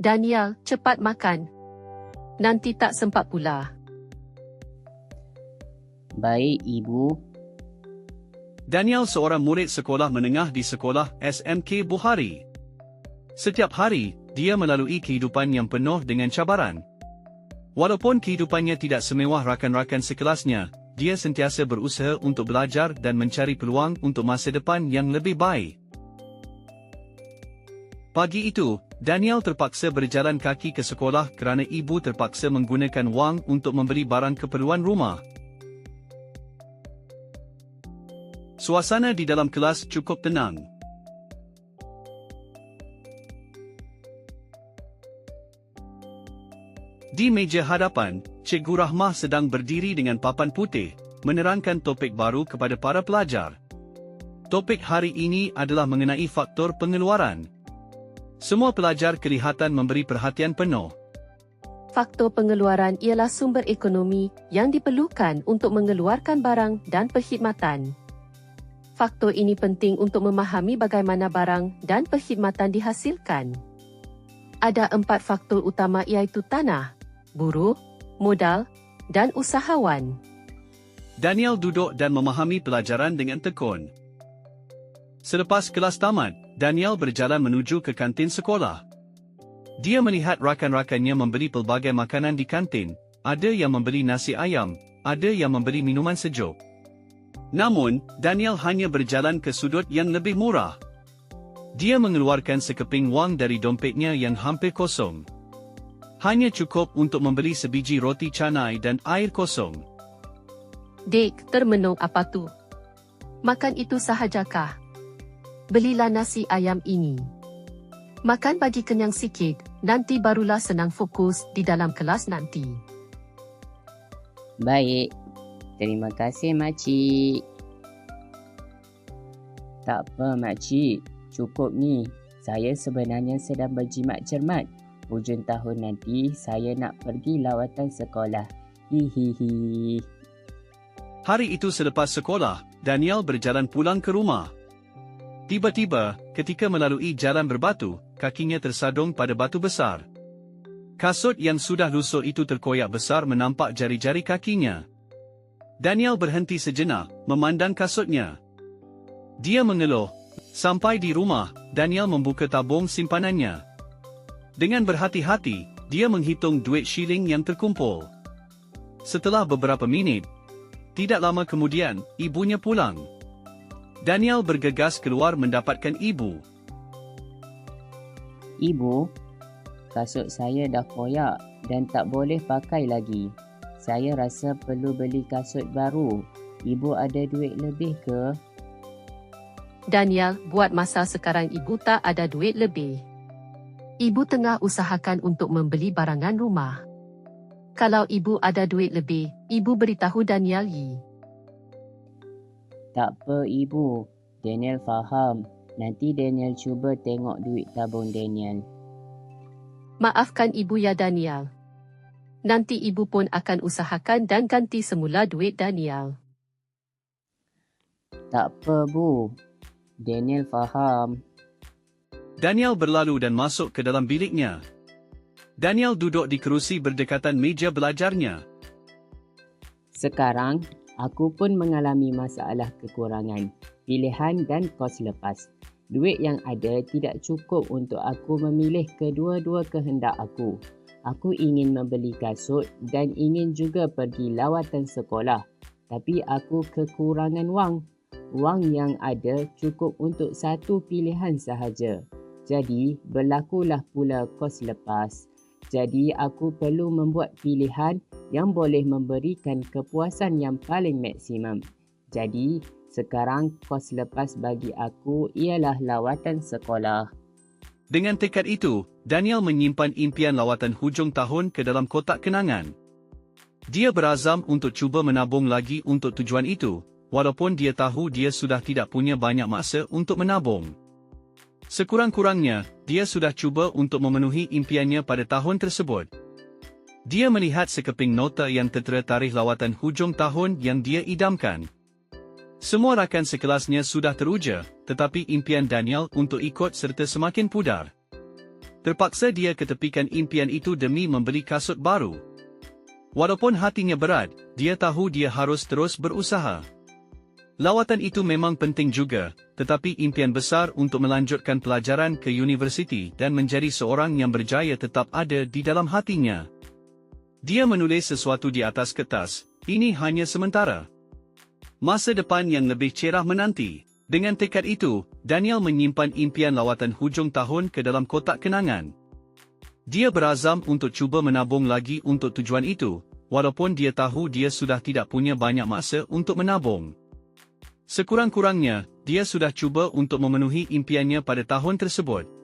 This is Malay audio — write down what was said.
Daniel, cepat makan. Nanti tak sempat pula. Baik, Ibu. Daniel seorang murid sekolah menengah di sekolah SMK Buhari. Setiap hari, dia melalui kehidupan yang penuh dengan cabaran. Walaupun kehidupannya tidak semewah rakan-rakan sekelasnya, dia sentiasa berusaha untuk belajar dan mencari peluang untuk masa depan yang lebih baik. Pagi itu, Daniel terpaksa berjalan kaki ke sekolah kerana ibu terpaksa menggunakan wang untuk membeli barang keperluan rumah. Suasana di dalam kelas cukup tenang. Di meja hadapan, Cikgu Rahmah sedang berdiri dengan papan putih, menerangkan topik baru kepada para pelajar. Topik hari ini adalah mengenai faktor pengeluaran. Semua pelajar kelihatan memberi perhatian penuh. Faktor pengeluaran ialah sumber ekonomi yang diperlukan untuk mengeluarkan barang dan perkhidmatan. Faktor ini penting untuk memahami bagaimana barang dan perkhidmatan dihasilkan. Ada empat faktor utama iaitu tanah, buruh, modal dan usahawan. Daniel duduk dan memahami pelajaran dengan tekun. Selepas kelas tamat, Daniel berjalan menuju ke kantin sekolah. Dia melihat rakan-rakannya membeli pelbagai makanan di kantin, ada yang membeli nasi ayam, ada yang membeli minuman sejuk. Namun, Daniel hanya berjalan ke sudut yang lebih murah. Dia mengeluarkan sekeping wang dari dompetnya yang hampir kosong. Hanya cukup untuk membeli sebiji roti canai dan air kosong. Dek, termenung apa tu? Makan itu sahajakah? Belilah nasi ayam ini. Makan bagi kenyang sikit, nanti barulah senang fokus di dalam kelas nanti. Baik. Terima kasih, Makcik. Tak apa, Makcik. Cukup ni. Saya sebenarnya sedang berjimat cermat. Hujung tahun nanti, saya nak pergi lawatan sekolah. Hihihi. Hari itu selepas sekolah, Daniel berjalan pulang ke rumah. Tiba-tiba, ketika melalui jalan berbatu, kakinya tersadung pada batu besar. Kasut yang sudah lusuh itu terkoyak besar menampak jari-jari kakinya. Daniel berhenti sejenak, memandang kasutnya. Dia mengeluh. Sampai di rumah, Daniel membuka tabung simpanannya. Dengan berhati-hati, dia menghitung duit shilling yang terkumpul. Setelah beberapa minit, tidak lama kemudian, ibunya pulang. Daniel bergegas keluar mendapatkan ibu. Ibu, kasut saya dah koyak dan tak boleh pakai lagi. Saya rasa perlu beli kasut baru. Ibu ada duit lebih ke? Daniel, buat masa sekarang ibu tak ada duit lebih. Ibu tengah usahakan untuk membeli barangan rumah. Kalau ibu ada duit lebih, ibu beritahu Daniel Yi. Tak apa ibu. Daniel faham. Nanti Daniel cuba tengok duit tabung Daniel. Maafkan ibu ya Daniel. Nanti ibu pun akan usahakan dan ganti semula duit Daniel. Tak apa bu. Daniel faham. Daniel berlalu dan masuk ke dalam biliknya. Daniel duduk di kerusi berdekatan meja belajarnya. Sekarang, aku pun mengalami masalah kekurangan, pilihan dan kos lepas. Duit yang ada tidak cukup untuk aku memilih kedua-dua kehendak aku. Aku ingin membeli kasut dan ingin juga pergi lawatan sekolah. Tapi aku kekurangan wang. Wang yang ada cukup untuk satu pilihan sahaja. Jadi, berlakulah pula kos lepas. Jadi, aku perlu membuat pilihan yang boleh memberikan kepuasan yang paling maksimum. Jadi, sekarang kos lepas bagi aku ialah lawatan sekolah. Dengan tekad itu, Daniel menyimpan impian lawatan hujung tahun ke dalam kotak kenangan. Dia berazam untuk cuba menabung lagi untuk tujuan itu, walaupun dia tahu dia sudah tidak punya banyak masa untuk menabung. Sekurang-kurangnya, dia sudah cuba untuk memenuhi impiannya pada tahun tersebut. Dia melihat sekeping nota yang tertera tarikh lawatan hujung tahun yang dia idamkan. Semua rakan sekelasnya sudah teruja, tetapi impian Daniel untuk ikut serta semakin pudar. terpaksa dia ketepikan impian itu demi membeli kasut baru. Walaupun hatinya berat, dia tahu dia harus terus berusaha. Lawatan itu memang penting juga, tetapi impian besar untuk melanjutkan pelajaran ke universiti dan menjadi seorang yang berjaya tetap ada di dalam hatinya. Dia menulis sesuatu di atas kertas, ini hanya sementara. Masa depan yang lebih cerah menanti. Dengan tekad itu, Daniel menyimpan impian lawatan hujung tahun ke dalam kotak kenangan. Dia berazam untuk cuba menabung lagi untuk tujuan itu, walaupun dia tahu dia sudah tidak punya banyak masa untuk menabung. Sekurang-kurangnya, dia sudah cuba untuk memenuhi impiannya pada tahun tersebut.